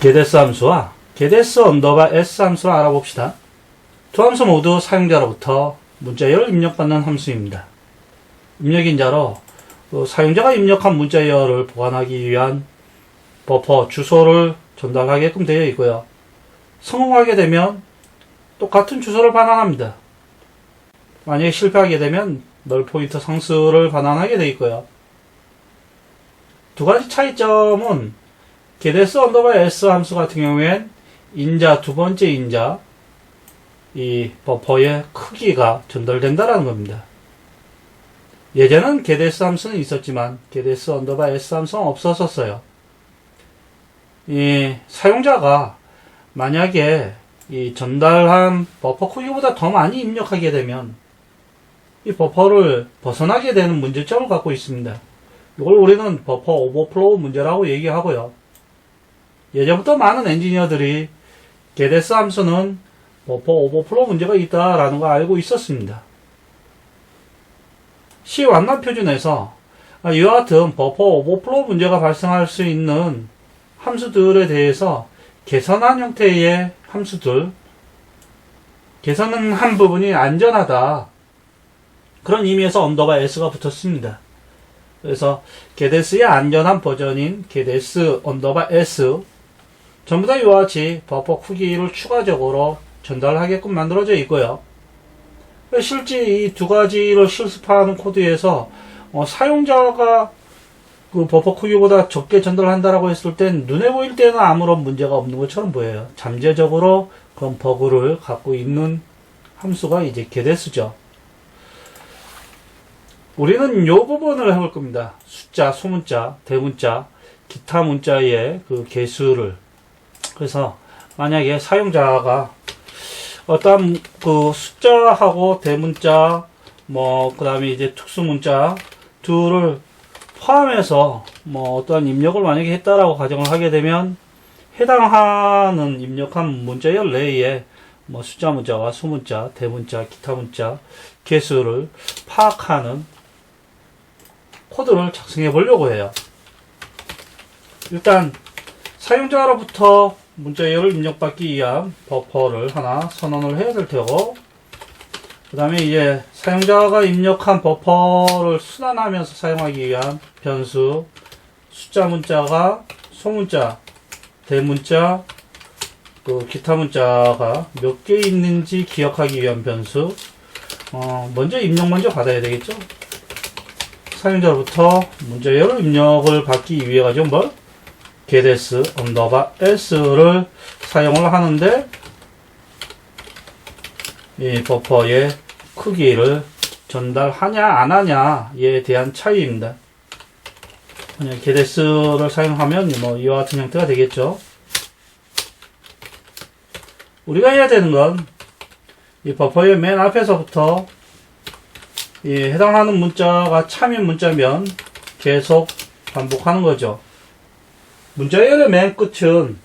게데스 함수와 게데스 언더바 S 함수를 알아봅시다. 두 함수 모두 사용자로부터 문자열을 입력받는 함수입니다. 입력인자로 그 사용자가 입력한 문자열을 보관하기 위한 버퍼 주소를 전달하게끔 되어 있고요. 성공하게 되면 똑같은 주소를 반환합니다. 만약에 실패하게 되면 널 포인터 상수를 반환하게 되어 있고요. 두 가지 차이점은 게데스 언더바 S 함수 같은 경우엔 인자 두 번째 인자 이 버퍼의 크기가 전달된다라는 겁니다. 예전은 게데스 함수는 있었지만 게데스 언더바 S 함수는 없었었어요. 이 사용자가 만약에 이 전달한 버퍼 크기보다 더 많이 입력하게 되면 이 버퍼를 벗어나게 되는 문제점을 갖고 있습니다. 이걸 우리는 버퍼 오버플로우 문제라고 얘기하고요. 예전부터 많은 엔지니어들이 게데스 함수는 버퍼 오버플로우 문제가 있다라는 걸 알고 있었습니다. C 완납 표준에서 이와 같은 버퍼 오버플로우 문제가 발생할 수 있는 함수들에 대해서 개선한 형태의 함수들, 개선한 부분이 안전하다. 그런 의미에서 언더바 S가 붙었습니다. 그래서 게데스의 안전한 버전인 게데스 언더바 S 전부 다 이와 같이 버퍼 크기를 추가적으로 전달하게끔 만들어져 있고요. 실제 이 두 가지를 실습하는 코드에서 어, 사용자가 그 버퍼 크기보다 적게 전달한다라고 했을 땐 눈에 보일 때는 아무런 문제가 없는 것처럼 보여요. 잠재적으로 그런 버그를 갖고 있는 함수가 이제 게데스죠. 우리는 이 부분을 해볼 겁니다. 숫자, 소문자, 대문자, 기타 문자의 그 개수를 그래서 만약에 사용자가 어떤 그 숫자하고 대문자 뭐 그다음에 이제 특수 문자 둘을 포함해서 뭐 어떠한 입력을 만약에 했다라고 가정을 하게 되면 해당하는 입력한 문자열 내에 뭐 숫자 문자와 수문자, 대문자, 기타 문자 개수를 파악하는 코드를 작성해 보려고 해요. 일단 사용자로부터 문자열을 입력받기 위한 버퍼를 하나 선언을 해야 될 테고 그 다음에 이제 사용자가 입력한 버퍼를 순환하면서 사용하기 위한 변수 숫자 문자가 소문자, 대문자, 그 기타 문자가 몇 개 있는지 기억하기 위한 변수 어, 먼저 입력 먼저 받아야 되겠죠 사용자로부터 문자열을 입력을 받기 위해 가지고 뭘? 게데스 언더바 s를 사용을 하는데 이 버퍼의 크기를 전달하냐 안 하냐에 대한 차이입니다. 그냥 게데스를 사용하면 뭐 이와 같은 형태가 되겠죠. 우리가 해야 되는 건 이 버퍼의 맨 앞에서부터 이 해당하는 문자가 참인 문자면 계속 반복하는 거죠. 문자열의 맨 끝은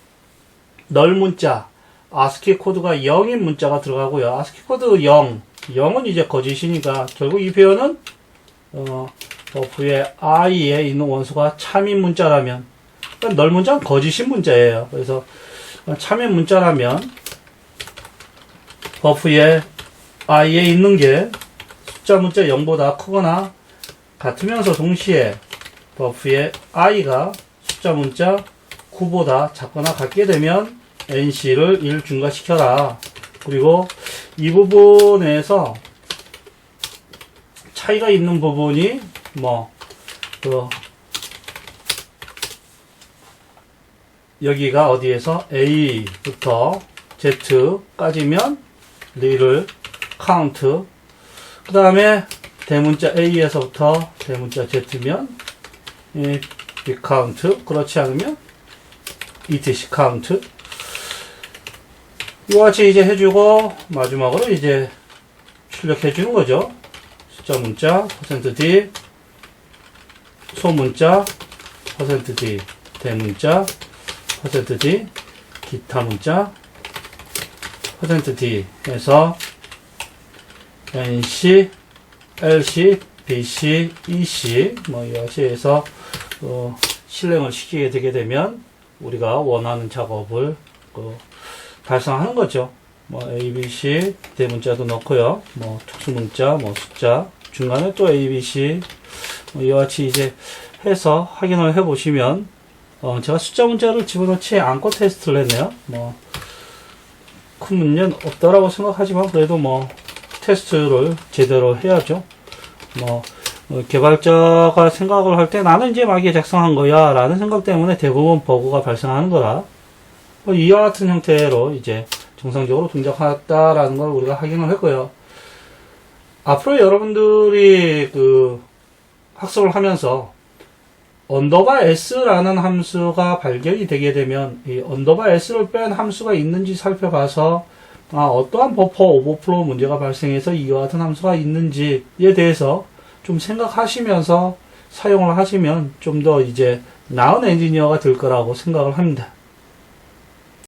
널 문자, 아스키 코드가 0인 문자가 들어가고요. 아스키 코드 0, 0은 이제 거짓이니까 결국 이 표현은 어, 버프의 i에 있는 원소가 참인 문자라면 그러니까 널 문자는 거짓인 문자예요. 그래서 참인 문자라면 버프의 i에 있는 게 숫자 문자 0보다 크거나 같으면서 동시에 버프의 i가 숫자 문자 9보다 작거나 같게 되면 NC를 1 증가시켜라. 그리고 이 부분에서 차이가 있는 부분이 뭐, 그, 여기가 어디에서 A부터 Z까지면 리를 카운트 그 다음에 대문자 A에서부터 대문자 Z면 이 비카운트 그렇지 않으면 etc 카운트 이와 같이 이제 해주고 마지막으로 이제 출력해 주는 거죠. 숫자 문자 %d 소문자 %d 대문자 %d 기타 문자 %d 해서 nc lc bc ec 뭐 해서 어, 실행을 시키게 되게 되면 우리가 원하는 작업을 그 달성하는 거죠. 뭐 A, B, C 대문자도 넣고요. 뭐 특수문자, 뭐 숫자 중간에 또 A, B, C 뭐 이와 같이 이제 해서 확인을 해 보시면 어, 제가 숫자 문자를 집어넣지 않고 테스트를 했네요. 뭐 큰 문제는 없더라고 생각하지만 그래도 뭐 테스트를 제대로 해야죠. 뭐 어, 개발자가 생각을 할 때 나는 이제 막이에 작성한 거야 라는 생각 때문에 대부분 버그가 발생하는 거라 뭐 이와 같은 형태로 이제 정상적으로 동작했다라는 걸 우리가 확인을 했고요. 앞으로 여러분들이 그 학습을 하면서 언더바 s라는 함수가 발견이 되게 되면 이 언더바 s를 뺀 함수가 있는지 살펴봐서 아, 어떠한 버퍼 오버플로우 문제가 발생해서 이와 같은 함수가 있는지에 대해서 좀 생각하시면서 사용을 하시면 좀 더 이제 나은 엔지니어가 될 거라고 생각을 합니다.